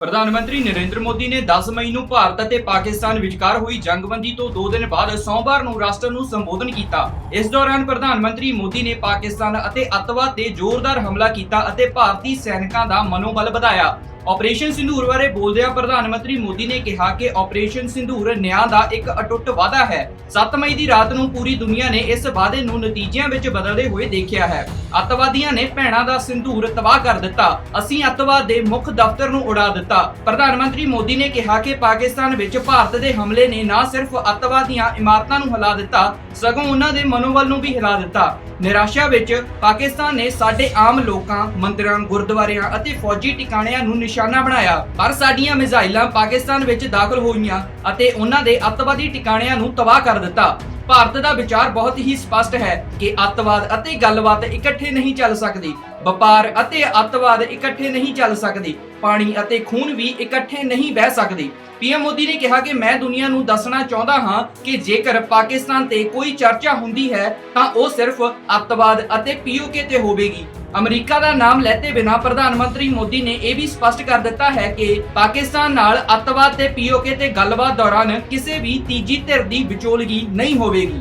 ਪ੍ਰਧਾਨ ਮੰਤਰੀ ਨਰਿੰਦਰ ਮੋਦੀ ਨੇ 10 ਮਈ ਨੂੰ ਭਾਰਤ ਅਤੇ ਪਾਕਿਸਤਾਨ ਵਿਚਕਾਰ ਹੋਈ ਜੰਗਬੰਦੀ ਤੋਂ 2 ਦਿਨ ਬਾਅਦ ਸੋਮਵਾਰ ਨੂੰ ਰਾਸ਼ਟਰ ਨੂੰ ਸੰਬੋਧਨ ਕੀਤਾ। ਇਸ ਦੌਰਾਨ ਪ੍ਰਧਾਨ ਮੰਤਰੀ ਮੋਦੀ ਨੇ ਪਾਕਿਸਤਾਨ ਅਤੇ ਅੱਤਵਾਦ ਤੇ ਜ਼ੋਰਦਾਰ ਹਮਲਾ ਕੀਤਾ ਅਤੇ ਭਾਰਤੀ ਸੈਨਿਕਾਂ ਦਾ ਮਨੋਬਲ ਵਧਾਇਆ। ਆਪਰੇਸ਼ਨ ਸਿੰਧੂਰ ਬਾਰੇ ਬੋਲਦਿਆਂ ਪ੍ਰਧਾਨ ਮੰਤਰੀ ਮੋਦੀ ਨੇ ਕਿਹਾ ਕਿ ਆਪਰੇਸ਼ਨ ਸਿੰਧੂਰ ਨਿਆਂ ਦਾ ਇੱਕ ਅਟੁੱਟ ਵਾਅਦਾ ਹੈ। 7 ਮਈ ਦੀ ਰਾਤ ਨੂੰ ਪੂਰੀ ਦੁਨੀਆ ਨੇ ਇਸ ਵਾਅਦੇ ਨੂੰ ਨਤੀਜਿਆਂ ਵਿੱਚ ਬਦਲਦੇ ਹੋਏ ਦੇਖਿਆ ਹੈ। ਅੱਤਵਾਦੀਆਂ ਨੇ ਭੈਣਾਂ ਦਾ ਸਿੰਧੂਰ ਤਬਾਹ ਕਰ ਦਿੱਤਾ। ਅਸੀਂ ਅੱਤਵਾਦ ਦੇ ਮੁੱਖ ਦਫ਼ਤਰ ਨੂੰ ਉਡਾ ਦਿੱਤਾ। ਪ੍ਰਧਾਨ ਮੰਤਰੀ ਮੋਦੀ ਨੇ ਕਿਹਾ ਕਿ ਪਾਕਿਸਤਾਨ ਵਿੱਚ ਭਾਰਤ ਦੇ ਹਮਲੇ ਨੇ ਨਾ ਸਿਰਫ ਅੱਤਵਾਦੀਆਂ ਇਮਾਰਤਾਂ ਨੂੰ ਹਿਲਾ ਦਿੱਤਾ, ਸਗੋਂ ਉਹਨਾਂ ਦੇ ਮਨੋਬਲ ਨੂੰ ਵੀ ਹਿਲਾ ਦਿੱਤਾ। ਨਿਰਾਸ਼ਾ ਵਿੱਚ ਪਾਕਿਸਤਾਨ ਨੇ ਸਾਡੇ ਆਮ ਲੋਕਾਂ, ਮੰਦਿਰਾਂ, ਗੁਰਦੁਆਰਿਆਂ ਅਤੇ ਫੌਜੀ ਟਿਕਾਣਿਆਂ ਨੂੰ ਨਿਸ਼ਾਨਾ ਬਣਾਇਆ। ਪਰ ਸਾਡੀਆਂ ਮਿਜ਼ਾਈਲਾਂ ਪਾਕਿਸਤਾਨ ਵਿੱਚ ਦਾਖਲ ਹੋਈਆਂ ਅਤੇ ਉਹਨਾਂ ਦੇ ਅੱਤਵਾਦੀ ਟਿਕਾਣਿਆਂ ਨੂੰ ਤਬਾਹ ਕਰ ਦਿੱਤਾ। ਭਾਰਤ ਦਾ ਵਿਚਾਰ ਬਹੁਤ ਹੀ ਸਪਸ਼ਟ ਹੈ ਕਿ ਅੱਤਵਾਦ ਅਤੇ ਗੱਲਬਾਤ ਇਕੱਠੇ ਨਹੀਂ ਚੱਲ ਸਕਦੀ। ਵਪਾਰ ਅਤੇ ਅੱਤਵਾਦ ਇਕੱਠੇ ਨਹੀਂ ਚੱਲ ਸਕਦੇ, ਪਾਣੀ ਅਤੇ ਖੂਨ ਵੀ ਇਕੱਠੇ ਨਹੀਂ ਬਹਿ ਸਕਦੇ। ਪੀਐਮ ਮੋਦੀ ਨੇ ਕਿਹਾ ਕਿ ਮੈਂ ਦੁਨੀਆ ਨੂੰ ਦੱਸਣਾ ਚਾਹੁੰਦਾ ਹਾਂ ਕਿ ਜੇਕਰ ਪਾਕਿਸਤਾਨ ਤੇ ਕੋਈ ਚਰਚਾ ਹੁੰਦੀ ਹੈ, ਤਾਂ ਉਹ ਸਿਰਫ ਅੱਤਵਾਦ ਅਤੇ ਪੀਓਕੇ ਤੇ ਹੋਵੇਗੀ। ਅਮਰੀਕਾ ਦਾ ਨਾਮ ਲੈਤੇ ਬਿਨਾ ਪ੍ਰਧਾਨ ਮੰਤਰੀ ਮੋਦੀ ਨੇ ਇਹ ਵੀ ਸਪਸ਼ਟ ਕਰ ਦਿੱਤਾ ਹੈ ਕਿ ਪਾਕਿਸਤਾਨ ਨਾਲ ਅੱਤਵਾਦ ਤੇ ਪੀਓਕੇ ਤੇ ਗੱਲਬਾਤ ਦੌਰਾਨ ਕਿਸੇ ਵੀ ਤੀਜੀ ਧਿਰ ਦੀ ਵਿਚੋਲਗੀ ਨਹੀਂ ਹੋਵੇਗੀ।